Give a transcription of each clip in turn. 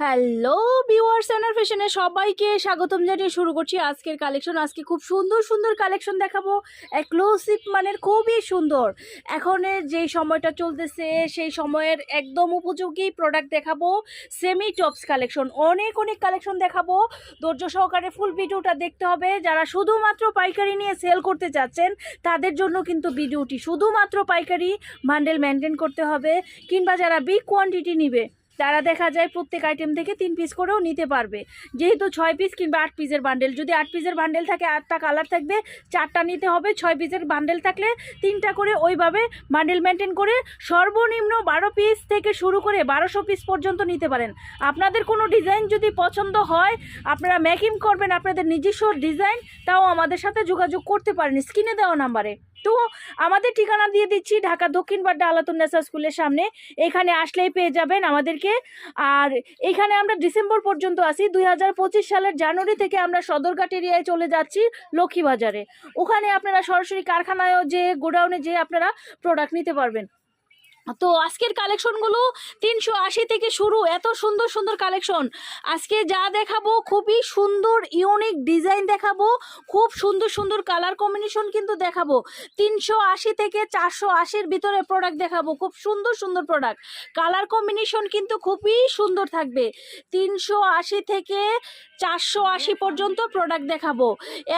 Hello viewers এনার ফ্যাশনে সবাইকে স্বাগতম জানিয়ে শুরু করছি আজকের কালেকশন আজকে খুব সুন্দর সুন্দর কালেকশন দেখাবো। এক্সক্লুসিভ মানের খুবই সুন্দর। এখনের যে সময়টা চলতেছে, সেই সময়ের একদম উপযোগী প্রোডাক্ট দেখাবো। সেমি টপস কালেকশন অনেক অনেক কালেকশন দেখাবো। ধৈর্য সহকারে ফুল ভিডিওটা দেখতে হবে। যারা শুধুমাত্র পাইকারি নিয়ে সেল করতে চাচ্ছেন, তাদের জন্য কিন্তু ভিডিওটি শুধুমাত্র পাইকারি বান্ডেল মেনটেন করতে হবে। কিংবা যারা বিগ কোয়ান্টিটি নিবে তারা দেখা যায় প্রত্যেক আইটেম থেকে তিন পিস করেও নিতে পারবে। যেহেতু ছয় পিস কিংবা আট পিসের বান্ডেল যদি আট পিসের বান্ডেল থাকে, আটটা কালার থাকবে, চারটা নিতে হবে, ছয় পিসের বান্ডেল থাকলে তিনটা করে ওইভাবে বান্ডেল মেনটেন করে সর্বনিম্ন বারো পিস থেকে শুরু করে বারোশো পিস পর্যন্ত নিতে পারেন। আপনাদের কোনো ডিজাইন যদি পছন্দ হয়, আপনারা মেকিং করবেন, আপনাদের নিজস্ব ডিজাইন তাও আমাদের সাথে যোগাযোগ করতে পারেন স্ক্রিনে দেওয়া নাম্বারে। তো আমাদের ঠিকানা দিয়ে দিচ্ছি ঢাকা দক্ষিণ বাড্ডা আলাতুন্নেসা স্কুলের সামনে। এখানে আসলেই পেয়ে যাবেন আমাদেরকে। আর এখানে আমরা ডিসেম্বর পর্যন্ত আসি দুই হাজার পঁচিশ সালের জানুয়ারি থেকে আমরা সদরঘাট এরিয়ায় চলে যাচ্ছি লক্ষ্মীবাজারে। ওখানে আপনারা সরাসরি কারখানায়ও যে গোডাউনে যেয়ে আপনারা প্রোডাক্ট নিতে পারবেন। তো আজকের কালেকশনগুলো তিনশো আশি থেকে শুরু, এত সুন্দর সুন্দর কালেকশন আজকে যা দেখাবো খুবই সুন্দর ইউনিক ডিজাইন দেখাবো, খুব সুন্দর সুন্দর কালার কম্বিনেশন কিন্তু দেখাবো। তিনশো আশি থেকে চারশো আশির ভিতরে প্রোডাক্ট দেখাবো, খুব সুন্দর সুন্দর প্রোডাক্ট কালার কম্বিনেশন কিন্তু খুবই সুন্দর থাকবে। তিনশো আশি থেকে চারশো আশি পর্যন্ত প্রোডাক্ট দেখাবো।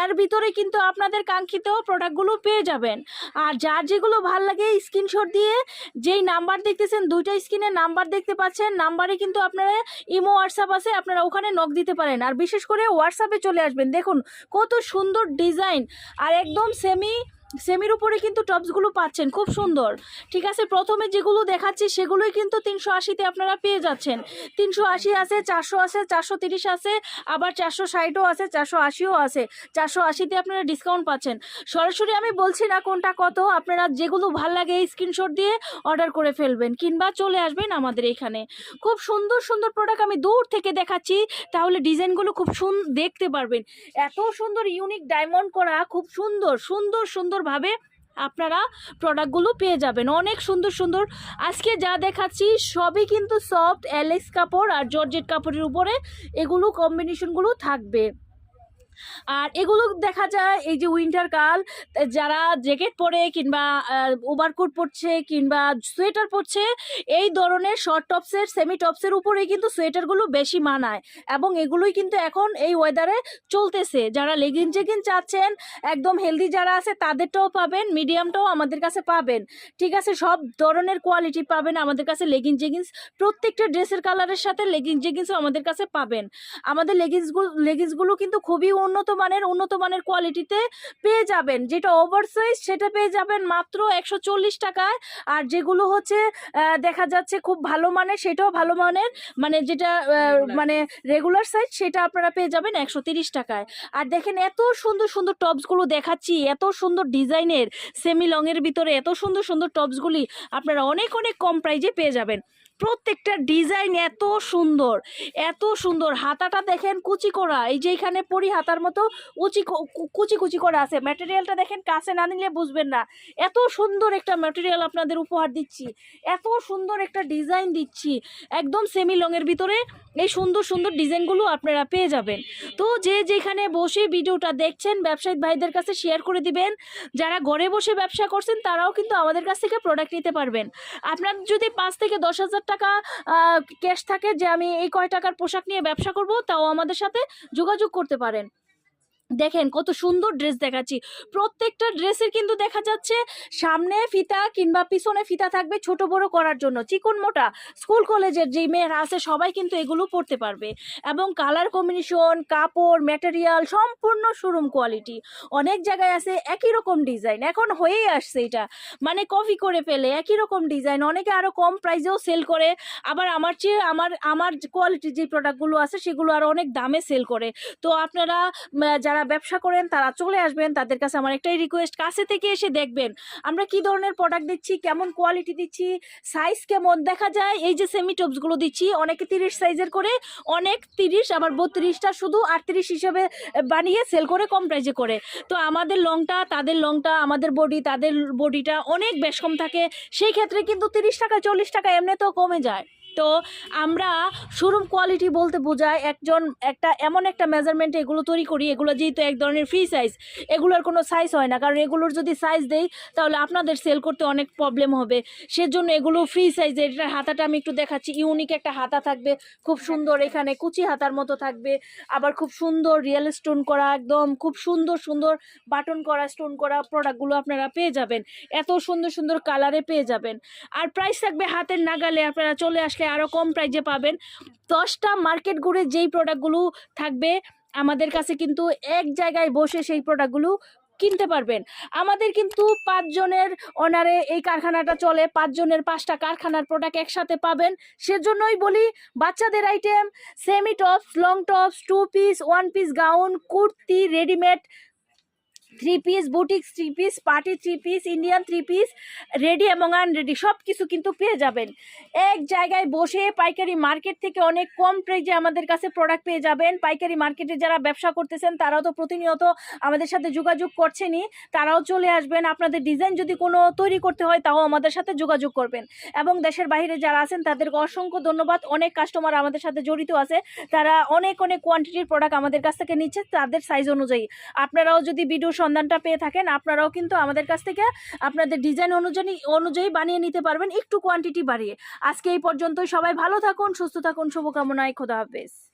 এর ভিতরে কিন্তু আপনাদের কাঙ্ক্ষিত প্রোডাক্টগুলো পেয়ে যাবেন। আর যার যেগুলো ভালো লাগে স্ক্রিনশট দিয়ে যেই নাম্বার দেখতেছেন, দুইটা স্ক্রিনে নাম্বার দেখতে পাচ্ছেন। নাম্বারে কিন্তু আপনারা ইমো হোয়াটসঅ্যাপ আছে, আপনারা ওখানে নক দিতে পারেন। আর বিশেষ করে হোয়াটসঅ্যাপে চলে আসবেন। দেখুন, কত সুন্দর ডিজাইন আর একদম সেমি সেমির উপরে কিন্তু টপসগুলো পাচ্ছেন, খুব সুন্দর। ঠিক আছে, প্রথমে যেগুলো দেখাচ্ছি সেগুলোই কিন্তু তিনশো আশিতে আপনারা পেয়ে যাচ্ছেন। তিনশো আশি আছে, চারশো আছে, চারশো তিরিশ আছে, আবার চারশো ষাটও আছে, চারশো আশিও আছে। চারশো আশিতে আপনারা ডিসকাউন্ট পাচ্ছেন। সরাসরি আমি বলছি না কোনটা কত, আপনারা যেগুলো ভালো লাগে এই স্ক্রিনশট দিয়ে অর্ডার করে ফেলবেন, কিংবা চলে আসবেন আমাদের এখানে। খুব সুন্দর সুন্দর প্রোডাক্ট আমি দূর থেকে দেখাচ্ছি, তাহলে ডিজাইনগুলো খুব সুন, দেখতে পারবেন। এত সুন্দর ইউনিক ডায়মন্ড করা, খুব সুন্দর সুন্দর সুন্দর সুন্দরভাবে আপনারা প্রোডাক্টগুলো পেয়ে যাবেন। অনেক সুন্দর সুন্দর। আজকে যা দেখাচ্ছি সবই কিন্তু সফট অ্যালেক্স কাপড় আর জর্জেট কাপড়ের উপরে এগুলো কম্বিনেশনগুলো থাকবে। আর এগুলো দেখা যায় এই যে উইন্টার কাল, যারা জ্যাকেট পরে কিংবা ওভারকোট পরছে কিংবা সোয়েটার পরছে, এই ধরনের শর্ট টপসের সেমি টপসের উপরে কিন্তু সোয়েটারগুলো বেশি মানায় এবং এগুলোই কিন্তু এখন এই ওয়েদারে চলতেছে। যারা লেগিন জেগিন চাচ্ছেন, একদম হেলদি যারা আছে তাদেরটাও পাবেন মিডিয়ামটাও আমাদের কাছে পাবেন। ঠিক আছে, সব ধরনের কোয়ালিটি পাবেন আমাদের কাছে লেগিন জেগিন্স প্রত্যেকটা ড্রেসের কালারের সাথে লেগিন জেগিন্সও আমাদের কাছে পাবেন। আমাদের লেগিংসগুলো লেগিংসগুলো কিন্তু খুবই উন্নত মানের উন্নত মানের কোয়ালিটিতে পেয়ে যাবেন। যেটা ওভার সাইজ সেটা পেয়ে যাবেন মাত্র একশো চল্লিশ টাকায়। আর যেগুলো হচ্ছে দেখা যাচ্ছে খুব ভালো মানের সেটাও ভালো মানের। মানে যেটা মানে রেগুলার সাইজ সেটা আপনারা পেয়ে যাবেন একশো তিরিশ টাকায়। আর দেখেন এত সুন্দর সুন্দর টপসগুলো দেখাচ্ছি এত সুন্দর ডিজাইনের সেমি লংয়ের ভিতরে এত সুন্দর সুন্দর টপসগুলি আপনারা অনেক অনেক কম প্রাইজে পেয়ে যাবেন। প্রত্যেকটা ডিজাইন এত সুন্দর এত সুন্দর। হাতাটা দেখেন কুচি করা, এই যে এখানে পরি হাতার মতো উচি কুচি কুচি করা আছে। ম্যাটেরিয়ালটা দেখেন কাছে না নিলে বুঝবেন না। এত সুন্দর একটা ম্যাটেরিয়াল আপনাদের উপহার দিচ্ছি। এত সুন্দর একটা ডিজাইন দিচ্ছি। একদম সেমি লংয়ের ভিতরে এই সুন্দর সুন্দর ডিজাইনগুলো আপনারা পেয়ে যাবেন। তো যে যেখানে বসে ভিডিওটা দেখছেন ব্যবসায়ী ভাইদের কাছে শেয়ার করে দিবেন। যারা ঘরে বসে ব্যবসা করছেন, তারাও কিন্তু আমাদের কাছ থেকে প্রোডাক্ট নিতে পারবেন। আপনার যদি পাঁচ থেকে দশ হাজার টাকা ক্যাশ থাকে যে আমি এই কয় টাকার পোশাক নিয়ে ব্যবসা করব, তাও আমাদের সাথে যোগাযোগ করতে পারেন। দেখেন কত সুন্দর ড্রেস দেখাচ্ছি। প্রত্যেকটা ড্রেসের কিন্তু দেখা যাচ্ছে সামনে ফিতা কিংবা পিছনে ফিতা থাকবে ছোট বড় করার জন্য। চিকন মোটা। স্কুল কলেজের যেই মেয়েরা আছে সবাই কিন্তু এগুলো পড়তে পারবে। এবং কালার কম্বিনেশন কাপড় ম্যাটেরিয়াল সম্পূর্ণ শোরুম কোয়ালিটি অনেক জায়গায় আছে একই রকম ডিজাইন এখন হয়েই আসছে এটা। মানে কপি করে ফেলে একই রকম ডিজাইন অনেকে আরও কম প্রাইসেও সেল করে। আবার আমার চেয়ে আমার আমার কোয়ালিটির যে প্রোডাক্টগুলো আছে সেগুলো আরও অনেক দামে সেল করে। তো আপনারা উম, যারা ব্যবসা করেন, তারা চলে আসবেন। তাদের কাছে আমার একটাই রিকোয়েস্ট কাছে থেকে এসে দেখবেন আমরা কি ধরনের প্রোডাক্ট দিচ্ছি, কেমন কোয়ালিটি দিচ্ছি সাইজ কেমন, দেখা যায় এই যে সেমি টপসগুলো দিচ্ছি, অনেকে তিরিশ সাইজের করে, অনেক তিরিশ, আবার বত্রিশটা শুধু আটত্রিশ হিসেবে বানিয়ে সেল করে কম প্রাইজে করে। তো আমাদের লংটা তাদের লংটা আমাদের বডি তাদের বডিটা অনেক বেশ কম থাকে। সেই ক্ষেত্রে কিন্তু তিরিশ টাকা, চল্লিশ টাকা এমনিতেও কমে যায়। তো আমরা শোরুম কোয়ালিটি বলতে বোঝায় একজন একটা, এমন একটা মেজারমেন্টে এগুলো তৈরি করি, এগুলো যেহেতু এক ধরনের ফ্রি সাইজ এগুলোর কোনো সাইজ হয় না। কারণ এগুলোর যদি সাইজ দেই, তাহলে আপনাদের সেল করতে অনেক প্রবলেম হবে। সেজন্য এগুলো ফ্রি সাইজের এটার হাতাটা আমি একটু দেখাচ্ছি। ইউনিক একটা হাতা থাকবে, খুব সুন্দর এখানে কুচি হাতার মতো থাকবে। আবার খুব সুন্দর রিয়েল স্টোন করা, একদম খুব সুন্দর সুন্দর বাটন করা স্টোন করা প্রোডাক্টগুলো আপনারা পেয়ে যাবেন। এত সুন্দর সুন্দর কালারে পেয়ে যাবেন। আর প্রাইস থাকবে হাতের নাগালে, আপনারা চলে আসলে আরও কম প্রাইজে পাবেন। দশটা মার্কেট ঘুরে যেই প্রোডাক্টগুলো থাকবে, আমাদের কাছে কিন্তু এক জায়গায় বসে সেই প্রোডাক্টগুলো কিনতে পারবেন। আমাদের কিন্তু পাঁচজনের অনারে এই কারখানাটা চলে পাঁচজনের পাঁচটা কারখানার প্রোডাক্ট একসাথে পাবেন। সেজন্যই বলি, বাচ্চাদের item semi tops long tops two piece one piece gown kurti readymade three piece boutique three piece party three piece Indian three piece ready এবং আনরেডি সব কিছু কিন্তু পেয়ে যাবেন। এক জায়গায় বসে পাইকারি মার্কেট থেকে অনেক কম প্রাইজে আমাদের কাছে প্রোডাক্ট পেয়ে যাবেন। পাইকারি মার্কেটে যারা ব্যবসা করতেছেন, তারাও তো প্রতিনিয়ত আমাদের সাথে যোগাযোগ করছেনই। তারাও চলে আসবেন। আপনাদের ডিজাইন যদি কোনো তৈরি করতে হয়, তাও আমাদের সাথে যোগাযোগ করবেন। এবং দেশের বাইরে যারা আছেন, তাদেরকে অসংখ্য ধন্যবাদ। অনেক কাস্টমার আমাদের সাথে জড়িত আছে। তারা অনেক অনেক কোয়ান্টিটির প্রোডাক্ট আমাদের কাছ থেকে নিচ্ছে, তাদের সাইজ অনুযায়ী। আপনারাও যদি ভিডিও সন্ধানটা পেয়ে থাকেন, আপনারাও কিন্তু আমাদের কাছ থেকে আপনাদের ডিজাইন অনুযায়ী অনুযায়ী বানিয়ে নিতে পারবেন, একটু কোয়ান্টিটি বাড়িয়ে। আজকে এই পর্যন্তই, সবাই ভালো থাকুন, সুস্থ থাকুন, শুভকামনায়, খোদা হাফেজ।